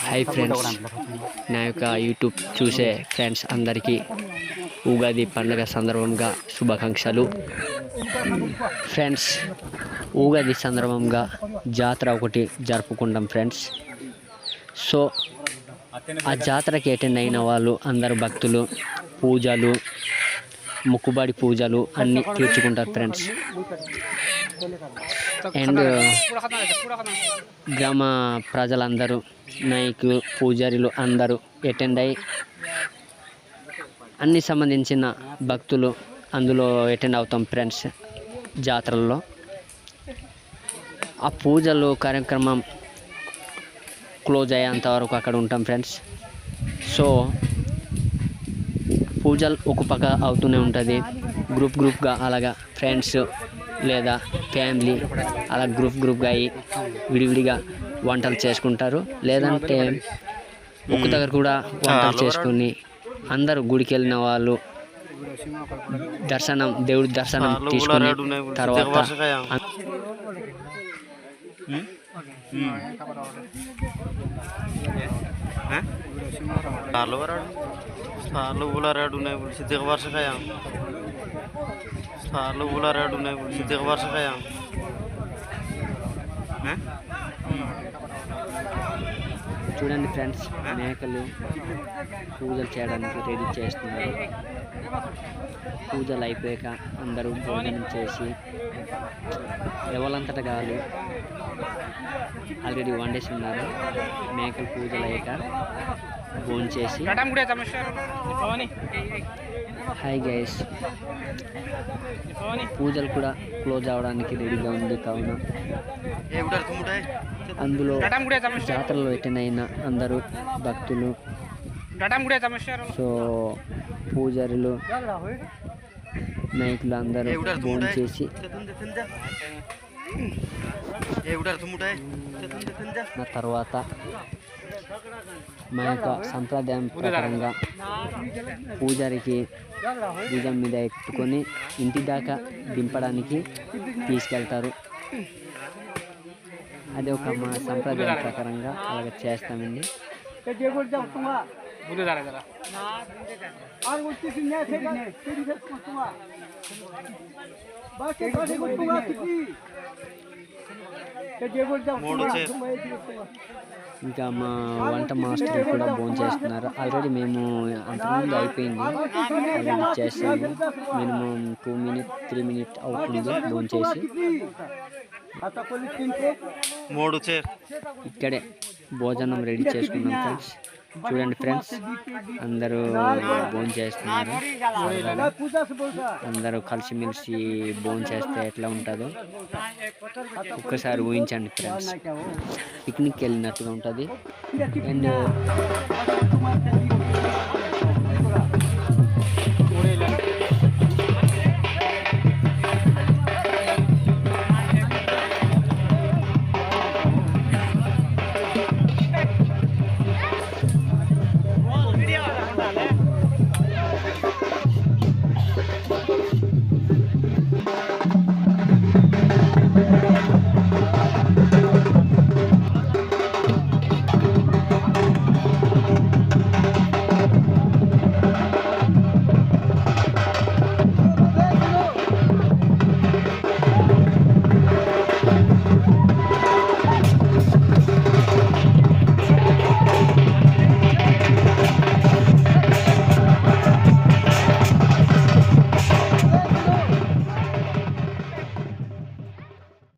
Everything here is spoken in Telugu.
హాయ్ ఫ్రెండ్స్ నా యొక్క యూట్యూబ్ చూసే ఫ్రెండ్స్ అందరికీ ఉగాది పండుగ సందర్భంగా శుభాకాంక్షలు. ఫ్రెండ్స్ ఉగాది సందర్భంగా జాతర ఒకటి జరుపుకుంటాం ఫ్రెండ్స్ సో ఆ జాతరకి అటెండ్ అయిన వాళ్ళు అందరు భక్తులు పూజలు ముక్కుబడి పూజలు అన్నీ తీర్చుకుంటారు ఫ్రెండ్స్ అండ్ గ్రామ ప్రజలందరూ నాయకులు పూజారులు అందరూ అటెండ్ అయ్యి అన్ని సంబంధించిన భక్తులు అందులో అటెండ్ అవుతాం ఫ్రెండ్స్ జాతరల్లో. ఆ పూజలు కార్యక్రమం క్లోజ్ అయ్యేంత వరకు అక్కడ ఉంటాం ఫ్రెండ్స్ సో పూజలు ఒక పక్క అవుతూనే ఉంటుంది. గ్రూప్ గ్రూప్గా అలాగా ఫ్రెండ్స్ లేదా ఫ్యామిలీ అలా గ్రూప్ గ్రూప్గా అయ్యి విడివిడిగా వంటలు చేసుకుంటారు. లేదంటే ముక్కు దగ్గర కూడా వంటలు చేసుకుని అందరూ గుడికి వెళ్ళిన వాళ్ళు దర్శనం దేవుడి దర్శనం తీసుకుని తర్వాత స్టార్లు వరాడు సార్లు ఊలారాడు ఉన్నాయి దిగవరుసగా చూడండి ఫ్రెండ్స్ మేకలు పూజలు చేయడానికి రెడీ చేస్తున్నారు. పూజలు అయిపోయాక అందరూ భోజనం చేసి ఎవరంతట కాదు ఆల్రెడీ వండేసి ఉన్నారు. మేకలు పూజలు అయ్యాక భోజనం చేసి హాయ్ గైస్ పూజలు కూడా క్లోజ్ అవడానికి రెడీగా ఉంది కావున. అందులో జాతరలో ఎటెండ్ అయిన అందరూ భక్తులు. సో పూజారులు నాయకులు అందరూ ఫోన్ చేసి నా తర్వాత మా యొక్క సంప్రదాయం ప్రకారంగా పూజారికి భుజం మీద ఎత్తుకొని ఇంటి దాకా దింపడానికి తీసుకెళ్తారు. అది ఒక మా సంప్రదాయం ప్రకారంగా అలాగే చేస్తామండి. ఇంకా మా వంట మాస్టర్ కూడా భోజనం చేస్తున్నారు. ఆల్రెడీ మేము అంతకుముందు అయిపోయింది. చేస్తాము minimum two minute three minute అవుతుంది భోజనం చేసి. మూడు ఇక్కడే. భోజనం రెడీ చేసుకున్నాం ఫ్రెండ్స్. చూడండి ఫ్రెండ్స్ అందరూ భోజనం చేస్తున్నారు. అందరూ కలిసిమెలిసి భోజనం చేస్తే ఎట్లా ఉంటుందో ఒక్కసారి ఊహించండి ఫ్రెండ్స్. పిక్నిక్ వెళ్ళినట్టుగా ఉంటుంది. అండ్